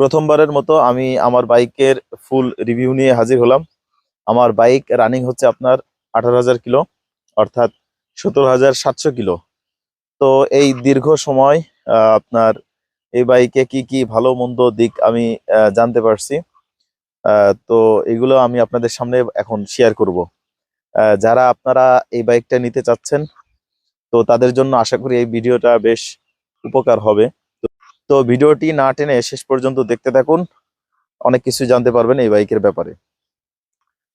প্রথমবারের মতো আমি আমার বাইকের ফুল রিভিউ নিয়ে হাজির হলাম। আমার বাইক রানিং হচ্ছে আপনার আঠারো হাজার কিলো, অর্থাৎ সতেরো হাজার সাতশো কিলো। তো এই দীর্ঘ সময় আপনার এই বাইকে কি কি ভালো, মন্দ দিক আমি জানতে পারছি। তো এগুলো আমি আপনাদের সামনে এখন শেয়ার করব। যারা আপনারা এই বাইকটা নিতে চাচ্ছেন, তো তাদের জন্য আশা করি এই ভিডিওটা বেশ উপকার হবে। তো ভিডিওটি না টেনে শেষ পর্যন্ত দেখতে থাকুন। অনেক কিছু জানতে পারবেন এই বাইকের ব্যাপারে।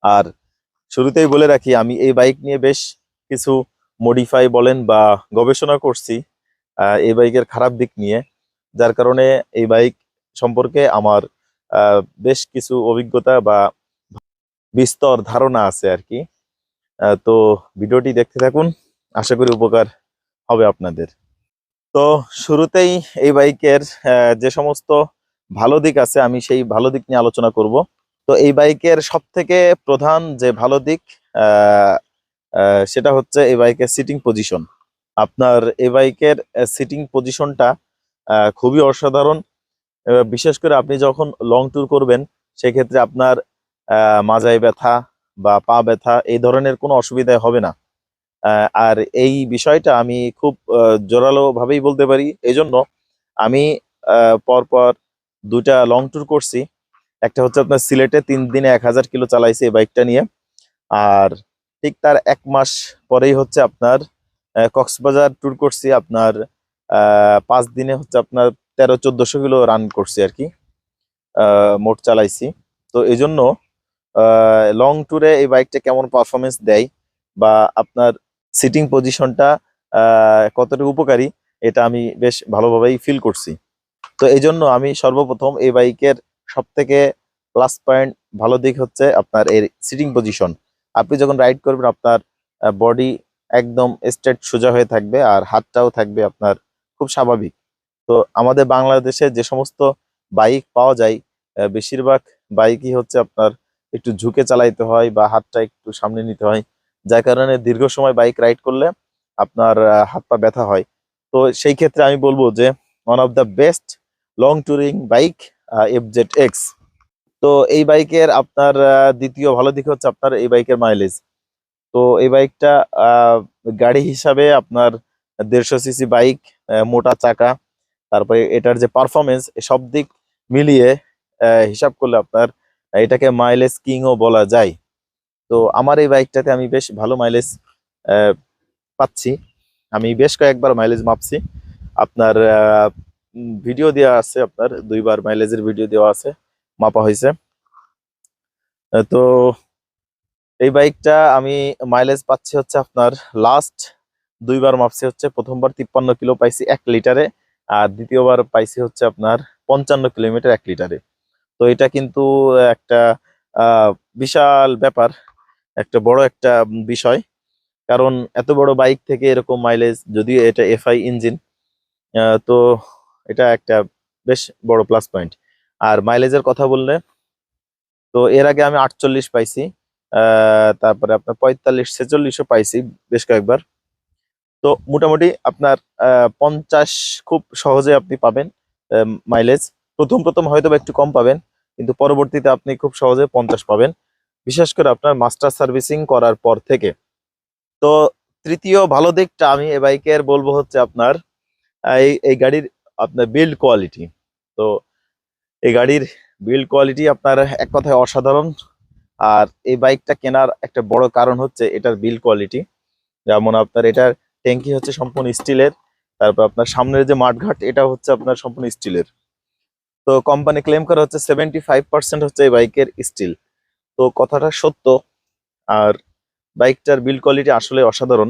আর শুরুতেই বলে রাখি, আমি এই বাইক নিয়ে বেশ কিছু মডিফাই বলেন বা গবেষণা করছি এই বাইকের খারাপ দিক নিয়ে। যার কারণে এই বাইক সম্পর্কে আমার বেশ কিছু অভিজ্ঞতা বা বিস্তর ধারণা আছে আর কি। তো ভিডিওটি দেখতে থাকুন। আশা করি উপকার হবে আপনাদের। তো শুরুতেই এই বাইকের যে সমস্ত ভালো দিক আছে, আমি সেই ভালো দিক নিয়ে আলোচনা করব। তো এই বাইকের সব থেকে প্রধান যে ভালো দিক সেটা হচ্ছে এই বাইকের সিটিং পজিশন আপনার এই বাইকের সিটিং পজিশনটা খুবই অসাধারণ। বিশেষ করে আপনি যখন লং ট্যুর করবেন, সেক্ষেত্রে আপনার মাজায় ব্যথা বা পা ব্যথা, এই ধরনের কোনো অসুবিধা হবে না। আর এই বিষয়টা আমি খুব জোরালো ভাবেই বলতে পারি। এই জন্য আমি পরপর দুটা লং ট্যুর করছি। একটা হচ্ছে আপনার সিলেটে তিন দিনে এক হাজার কিলো চালাইছি এই বাইকটা নিয়ে। আর ঠিক তার এক মাস পরেই হচ্ছে আপনার কক্সবাজার ট্যুর করছি। আপনার পাঁচ দিনে হচ্ছে আপনার তেরো চোদ্দোশো কিলো রান করছি আর কি। মোট চালাইছি। তো এই জন্য লং ট্যুরে এই বাইকটা কেমন পারফরমেন্স দেয় বা আপনার সিটিং পজিশনটা কতটুকু উপকারী, এটা আমি বেশ ভালোভাবেই ফিল করছি। তো এই জন্য আমি সর্বপ্রথম এই বাইকের সব থেকে প্লাস পয়েন্ট ভালো দিক হচ্ছে আপনার এর সিটিং পজিশন আপনি যখন রাইড করবেন, আপনার বডি একদম স্ট্রেট সোজা হয়ে থাকবে আর হাতটাও থাকবে আপনার খুব স্বাভাবিক। তো আমাদের বাংলাদেশে যে সমস্ত বাইক পাওয়া যায় বেশিরভাগ বাইকই হচ্ছে আপনার একটু ঝুঁকে চালাইতে হয় বা হাতটা একটু সামনে নিতে হয়। যার কারণে দীর্ঘ সময় বাইক রাইড করলে আপনার হাত পা ব্যথা হয়। তো সেই ক্ষেত্রে আমি বলব যে one of the best long touring bike F Z X তো এই বাইকের আপনার দ্বিতীয় ভালো দিক হচ্ছে আপনার এই বাইকের মাইলেজ তো এই বাইকটা গাড়ি হিসাবে আপনার দেড়শো সিসি বাইক মোটা চাকা, তারপরে এটার যে পারফরমেন্স সব দিক মিলিয়ে হিসাব করলে আপনার, এটাকে মাইলেজ কিংও বলা যায়। তো আমার এই বাইকটাতে আমি বেশ ভালো মাইলেজ পাচ্ছি। আমি বেশ কয়েকবার মাইলেজ মাপছি। আপনার ভিডিও দেওয়া আছে আপনার, দুইবার মাইলেজের ভিডিও দেওয়া আছে, মাপা হয়েছে। তো এই বাইকটা আমি মাইলেজ পাচ্ছি হচ্ছে আপনার লাস্ট দুইবার মাপছি হচ্ছে, প্রথমবার তিপ্পান্ন কিলো পাইছি এক লিটারে, আর দ্বিতীয়বার পাইছি হচ্ছে আপনার পঞ্চান্ন কিলোমিটার এক লিটারে। তো এটা কিন্তু একটা বিশাল ব্যাপার। একটা বড় একটা বিষয়। কারণ এত বড় বাইক থেকে এরকম মাইলেজ যদিও এটা এফআই ইঞ্জিন তো এটা একটা বেশ বড় প্লাস পয়েন্ট আর মাইলেজের কথা বললে, তো এর আগে আমি আটচল্লিশ পাইছি তারপরে আপনার পঁয়তাল্লিশ, ছেচল্লিশও পাইছি বেশ কয়েকবার। তো মোটামুটি আপনার পঞ্চাশ খুব সহজে আপনি পাবেন মাইলেজ প্রথম প্রথম হয়তো একটু কম পাবেন, কিন্তু পরবর্তীতে আপনি খুব সহজে পঞ্চাশ পাবেন। বিশেষ করে আপনার মাস্টার সার্ভিসিং করার পর থেকে। তো তৃতীয় ভালো দিকটা আমি এই বাইকের বলব হচ্ছে আপনার, এই এই গাড়ির আপনার বিল্ড কোয়ালিটি তো এই গাড়ির বিল্ড কোয়ালিটি আপনার এক কথায় অসাধারণ। আর এই বাইকটা কেনার একটা বড় কারণ হচ্ছে এটার বিল্ড কোয়ালিটি যেমন আপনার এটার ট্যাঙ্কি হচ্ছে সম্পূর্ণ স্টিলের, তারপর আপনার সামনের যে মাঠঘাট এটা হচ্ছে আপনার সম্পূর্ণ স্টিলের। তো কোম্পানি ক্লেম করা হচ্ছে সেভেন্টি ফাইভ পার্সেন্ট হচ্ছে এই বাইকের স্টিল তো কথাটা সত্য। আর বাইকটার বিল্ড কোয়ালিটি আসলে অসাধারণ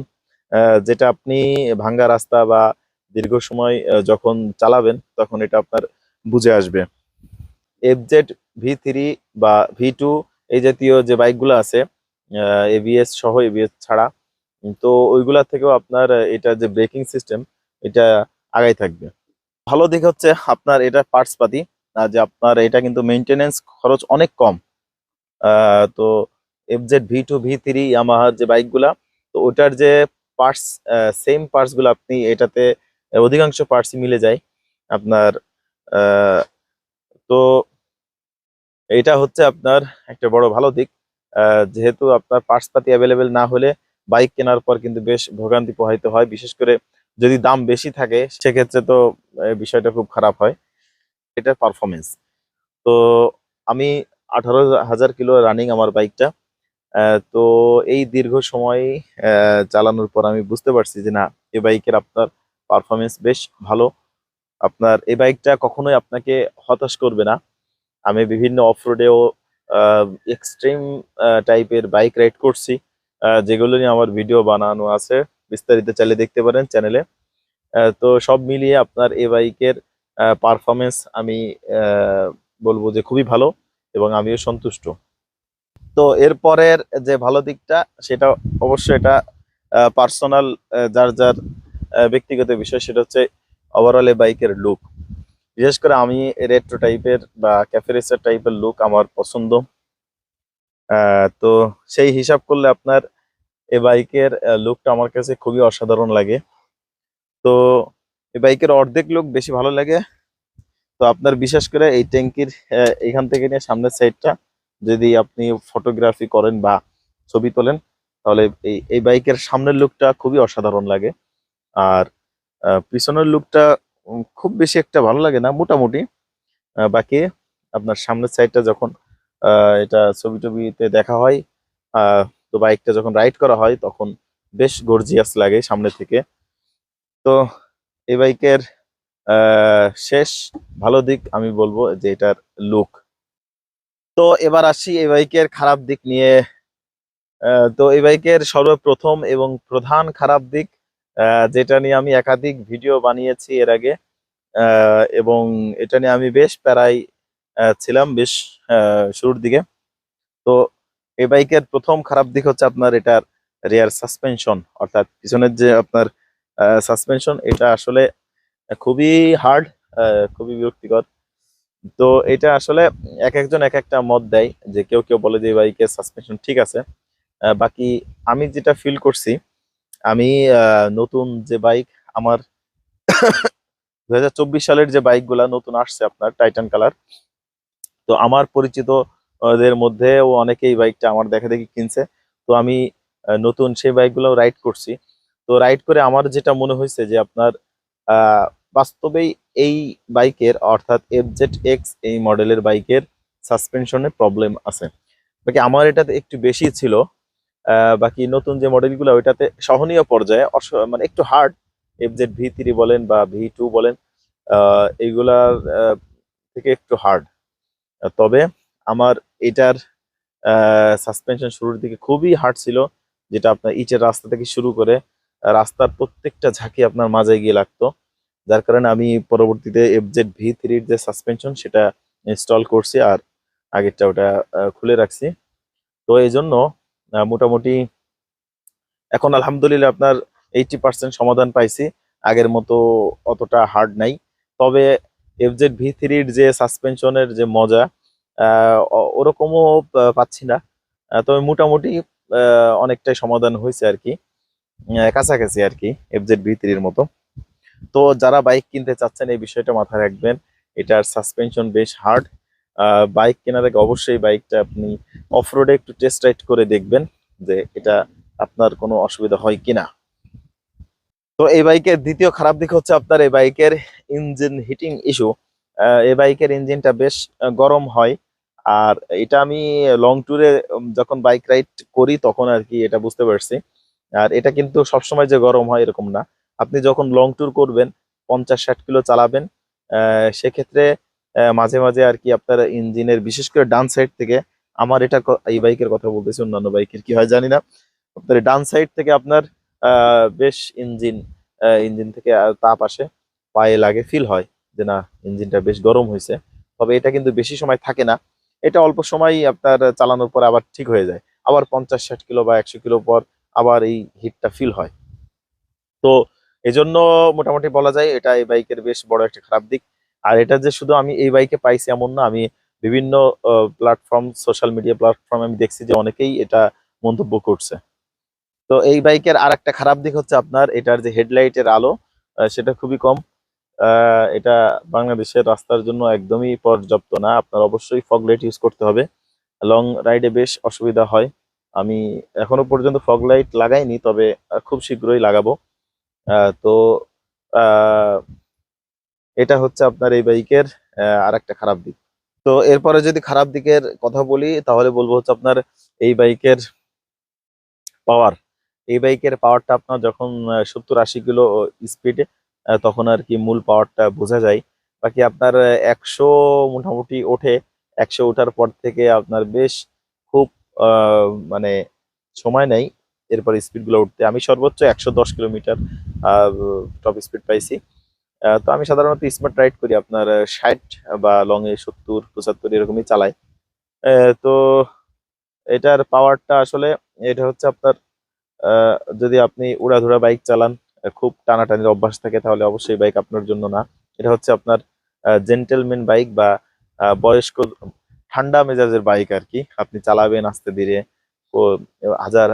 যেটা আপনি ভাঙ্গা রাস্তা বা দীর্ঘ সময় যখন চালাবেন, তখন এটা আপনার বুঝে আসবে। এফজেড ভি থ্রি বা ভি টু এই জাতীয় যে বাইকগুলো আছে এবিএস সহ এবিএস ছাড়া, তো ওইগুলা থেকেও আপনার এটা যে ব্রেকিং সিস্টেম এটা আগাই থাকবে। ভালো দিক হচ্ছে আপনার এটা পার্টস পাতি যে আপনার এটা কিন্তু মেনটেনেন্স খরচ অনেক কম। তো FZ V two V three ইয়ামাহার যে বাইকগুলা, তো ওটার যে পার্টস সেম পার্টসগুলো আপনি এটাতে অধিকাংশ পার্টসই মিলে যায় আপনার তো এটা হচ্ছে আপনার একটা বড় ভালো দিক। যেহেতু আপনার পার্টসপাতি অ্যাভেলেবেল না হলে বাইক কেনার পর কিন্তু বেশ ভোগান্তি পোহাইতে হয়। বিশেষ করে যদি দাম বেশি থাকে, সেক্ষেত্রে তো বিষয়টা খুব খারাপ হয়। এটার পারফরমেন্স তো আমি আঠারো হাজার কিলো রানিং আমার বাইকটা তো এই দীর্ঘ সময় চালানোর পর আমি বুঝতে পারছি যে না এই বাইকের আপনার পারফরমেন্স বেশ ভালো। আপনার এই বাইকটা কখনোই আপনাকে হতাশ করবে না। আমি বিভিন্ন অফরোডেও এক্সট্রিম টাইপের বাইক রাইড করছি। যেগুলো নিয়ে আমার ভিডিও বানানো আছে, বিস্তারিত চাইলে দেখতে পারেন চ্যানেলে তো সব মিলিয়ে আপনার এই বাইকের পারফরমেন্স আমি বলব যে খুবই ভালো। এবং আমিও সন্তুষ্ট। তো এরপরের যে ভালো দিকটা, সেটা অবশ্যই এটা পার্সোনাল যার যার ব্যক্তিগত বিষয়, সেটা হচ্ছে ওভারঅল এই বাইকের লুক বিশেষ করে আমি রেট্রো টাইপের বা ক্যাফে রেসার টাইপের লুক আমার পছন্দ। তো সেই হিসাব করলে আপনার এই বাইকের লুকটা আমার কাছে খুবই অসাধারণ লাগে। তো এই বাইকের অর্ধেক লুক বেশি ভালো লাগে। তো আপনার বিশেষ করে এই ট্যাঙ্কির এখান থেকে নিয়ে সামনের সাইডটা যদি আপনি ফটোগ্রাফি করেন বা ছবি তোলেন, তাহলে এই এই বাইকের সামনের লুকটা খুবই অসাধারণ লাগে। আর পিছনের লুকটা খুব বেশি একটা ভালো লাগে না, মোটামুটি। বাকি আপনার সামনের সাইডটা যখন এটা ছবি টবিতে দেখা হয় তো বাইকটা যখন রাইড করা হয়, তখন বেশ গর্জিয়াস লাগে সামনে থেকে। তো এই বাইকের শেষ। ভালো দিক আমি বলব যে এটার লুক তো এবার আসি এই বাইকের খারাপ দিক নিয়ে। তো এই বাইকের সর্বপ্রথম এবং প্রধান খারাপ দিক যেটা নিয়ে আমি একাধিক ভিডিও বানিয়েছি এর আগে এবং এটা নিয়ে আমি বেশ প্যারাই ছিলাম বেশ শুরুর দিকে। তো এই বাইকের প্রথম খারাপ দিক হচ্ছে আপনার এটার রিয়ার সাসপেনশন অর্থাৎ পিছনের যে আপনার সাসপেনশন এটা আসলে খুবই হার্ড খুবই বিরক্তিকর। তো এটা আসলে এক একজন এক একটা মত দেয় যে কেউ কেউ বলে যে এই বাইকের সাসপেনশন ঠিক আছে। বাকি আমি যেটা ফিল করছি আমি নতুন যে বাইক আমার দু হাজার চব্বিশ সালের যে বাইকগুলা নতুন আসছে আপনার টাইটান কালার তো আমার পরিচিত আহ, দের মধ্যেও অনেকেই বাইকটা আমার দেখা দেখি কিনছে। তো আমি নতুন সেই বাইকগুলো রাইড করছি। তো রাইড করে আমার যেটা মনে হয়েছে যে আপনার বাস্তবেই এই বাইকের, অর্থাৎ এফ জেড এক্স এই মডেলের বাইকের সাসপেনশনে প্রবলেম আছে। বাকি আমার এটাতে একটু বেশি ছিল বাকি নতুন যে মডেলগুলো, ওইটাতে সহনীয় পর্যায়ে মানে একটু hard F Z V three বলেন বা ভি টু বলেন এইগুলার থেকে একটু হার্ড তবে আমার এটার সাসপেনশন শুরুর দিকে খুবই হার্ড ছিল, যেটা আপনার ইটের রাস্তা থেকে শুরু করে, রাস্তার প্রত্যেকটা ঝাঁকি আপনার মাঝে গিয়ে লাগতো। যার কারণে আমি পরবর্তীতে এফ জেড ভি থ্রির যে সাসপেনশন সেটা ইনস্টল করছি আর আগেরটা ওটা খুলে রাখছি। তো এই জন্য মোটামুটি এখন আলহামদুলিল্লাহ আপনার এইটি পার্সেন্ট সমাধান পাইছি। আগের মতো অতটা হার্ড নাই। তবে এফ জেড ভি থ্রির যে সাসপেনশনের যে মজা ওরকমও পাচ্ছি না। তবে মোটামুটি অনেকটাই সমাধান হয়েছে আর কি। কাছাকাছি আর কি এফ জেড ভি থ্রির মতো। তো যারা বাইক কিনতে চাচ্ছেন, এই বিষয়টা মাথায় রাখবেন। এটার সাসপেনশন বেশ হার্ড বাইক কেনার আগে অবশ্যই বাইকটা আপনি অফ রোডে একটু টেস্ট রাইড করে দেখবেন যে এটা আপনার কোনো অসুবিধা হয় কিনা। তো এই বাইকের দ্বিতীয় খারাপ দিক হচ্ছে আপনার এই বাইকের ইঞ্জিন হিটিং ইস্যু এই বাইকের ইঞ্জিনটা বেশ গরম হয়। আর এটা আমি লং ট্যুরে যখন বাইক রাইড করি তখন আর কি এটা বুঝতে পারছি। আর এটা কিন্তু সবসময় যে গরম হয় এরকম না। আপনি যখন লং ট্যুর করবেন, পঞ্চাশ, ষাট কিলো চালাবেন সেক্ষেত্রে মাঝে মাঝে আর কি আপনার ইঞ্জিনের বিশেষ করে ডান সাইড থেকে আমার এটা এই বাইকের কথা বলতেছি, অন্যান্য বাইকের কি হয় জানি না। আপনার ডান সাইড থেকে আপনার বেশ ইঞ্জিন ইঞ্জিন থেকে তাপ আসে, পায়ে লাগে ফিল হয় যে না, ইঞ্জিনটা বেশ গরম হয়েছে তবে এটা কিন্তু বেশি সময় থাকে না। এটা অল্প সময় আপনার চালানোর পর আবার ঠিক হয়ে যায়। আবার পঞ্চাশ, ষাট কিলো বা একশো কিলো পর আবার এই হিটটা ফিল হয়। তো এই জন্য মোটামুটি বলা যায় এটা এই বাইকের বেশ বড় একটা খারাপ দিক। আর এটা যে শুধু আমি এই বাইকে পাইছি এমন না, আমি বিভিন্ন প্ল্যাটফর্ম সোশ্যাল মিডিয়া প্ল্যাটফর্ম আমি দেখছি যে অনেকেই এটা মন্তব্য করছে। তো এই বাইকের আর একটা খারাপ দিক হচ্ছে আপনার, এটার যে হেডলাইটের আলো সেটা খুবই কম। এটা বাংলাদেশের রাস্তার জন্য একদমই পর্যাপ্ত না। আপনার অবশ্যই ফগ লাইট ইউজ করতে হবে। লং রাইডে বেশ অসুবিধা হয়। আমি এখনও পর্যন্ত ফগ লাইট লাগাইনি, তবে খুব শীঘ্রই লাগাবো। তো এটা হচ্ছে আপনার এই বাইকের আর একটা খারাপ দিক। তো এরপরে যদি খারাপ দিকের কথা বলি, তাহলে বলব হচ্ছে আপনার এই বাইকের পাওয়ার এই বাইকের পাওয়ারটা আপনার যখন সত্তর আশি কিলো স্পিডে তখন আর কি মূল পাওয়ারটা বোঝা যায়। বাকি আপনার একশো মোটামুটি ওঠে। একশো ওঠার পর থেকে আপনার বেশ খুব মানে সময় নেই এরপর স্পিডগুলো উঠতে। আমি সর্বোচ্চ একশো দশ কিলোমিটার টপ স্পিড পাইছি। তো আমি সাধারণত স্মার্ট রাইড করি, আপনার ষাট বা লং এ সত্তর, পঁচাত্তর এরকমই চালাই। তো এটার পাওয়ারটা আসলে এটা হচ্ছে আপনার যদি আপনি উড়াধুরা বাইক চালান খুব টানাটানির অভ্যাস থাকে, তাহলে অবশ্যই বাইক আপনার জন্য না। এটা হচ্ছে আপনার জেন্টেলম্যান বাইক বা বয়স্ক, ঠান্ডা মেজাজের বাইক আর কি। আপনি চালাবেন আস্তে ধীরে হাজার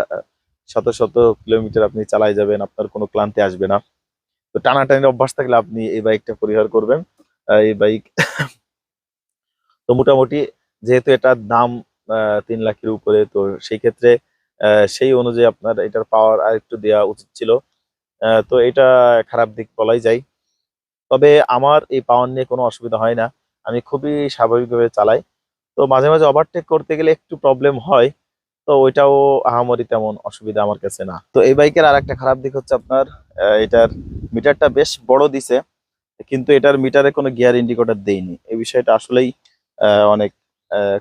শত শত কিলোমিটার আপনি চালাই যাবেন, আপনার কোনো ক্লান্তি আসবে না। তো টানাটানির অভ্যাস থাকলে আপনি এই বাইকটা পরিহার করবেন। এই বাইক তো মোটামুটি যেহেতু এটার দাম তিন লাখের উপরে, তো সেই ক্ষেত্রে সেই অনুযায়ী আপনার এটার পাওয়ার আর একটু দেওয়া উচিত ছিল। তো এটা খারাপ দিক বলাই যায়। তবে আমার এই পাওয়ার নিয়ে কোনো অসুবিধা হয় না। আমি খুবই স্বাভাবিকভাবে চালাই। তো মাঝে মাঝে ওভারটেক করতে গেলে একটু প্রবলেম হয়। তো ওইটাও আহামরি তেমন অসুবিধা আমার কাছে না। তো এই বাইকের আর একটা খারাপ দিক হচ্ছে আপনার এটার মিটারটা বেশ বড় দিছে, কিন্তু এটার মিটারে কোনো গিয়ার ইন্ডিকেটর দেয়নি। এই বিষয়টা আসলেই অনেক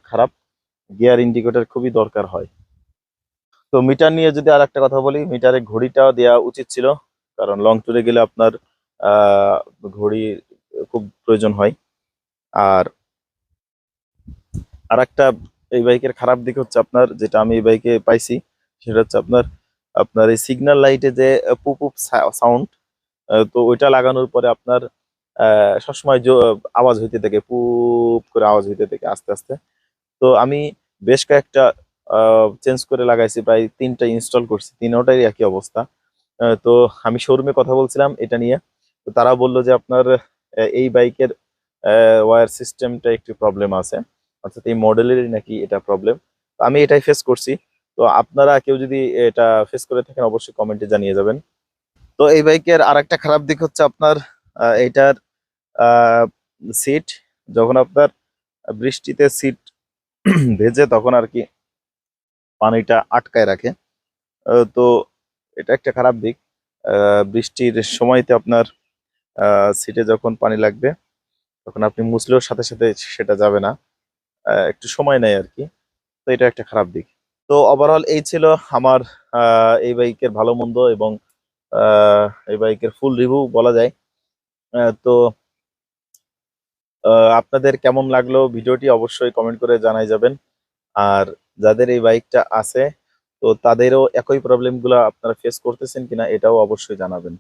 খারাপ। গিয়ার ইন্ডিকেটর খুবই দরকার হয়। তো মিটার নিয়ে যদি আর একটা কথা বলি, মিটারে ঘড়িটাও দেওয়া উচিত ছিল, কারণ লং ট্যুরে গেলে আপনার ঘড়ি খুব প্রয়োজন হয়। আর আর একটা এই বাইকের খারাপ দিক হচ্ছে আপনার, যেটা আমি এই বাইকে পাইছি, সেটা হচ্ছে আপনার আপনার এই সিগন্যাল লাইটে যে পুপ পুপ সাউন্ড তো ওইটা লাগানোর পরে আপনার সবসময় আওয়াজ হইতে থাকে, পুপ করে আওয়াজ হইতে থাকে আস্তে আস্তে। তো আমি বেশ কয়েকটা চেঞ্জ করে লাগাইছি, প্রায় তিনটা ইনস্টল করছি তিনোটাই একই অবস্থা। তো আমি শোরুমে কথা বলছিলাম এটা নিয়ে। তো তারা বলল যে আপনার এই বাইকের ওয়্যার সিস্টেমটা একটু প্রবলেম আছে। অর্থাৎ এই মডেলেরই নাকি এটা প্রবলেম তো আমি এটাই ফেস করছি। তো আপনারা কেউ যদি এটা ফেস করে থাকেন, অবশ্যই কমেন্টে জানিয়ে যাবেন। তো এই বাইকের আর একটা খারাপ দিক হচ্ছে আপনার এটার সিট যখন আপনার বৃষ্টিতে সিট ভেজে, তখন আর কি পানিটা আটকায় রাখে। তো এটা একটা খারাপ দিক। বৃষ্টির সময়তে আপনার সিটে যখন পানি লাগবে, তখন আপনি মুছলেও সাথে সাথে সেটা যাবে না। একটু সময় নেয় আর কি। তো এটা একটা খারাপ দিক। তো ওভারঅল এই ছিল আমার এই বাইকের ভালো মন্দ এবং এই বাইকের ফুল রিভিউ বলা যায়। তো আপনাদের কেমন লাগল ভিডিওটি অবশ্যই কমেন্ট করে জানাই যাবেন। আর যাদের এই বাইকটা আছে, তো তাদেরও একই প্রবলেমগুলো আপনারা ফেস করতেছেন কিনা এটাও অবশ্যই জানাবেন।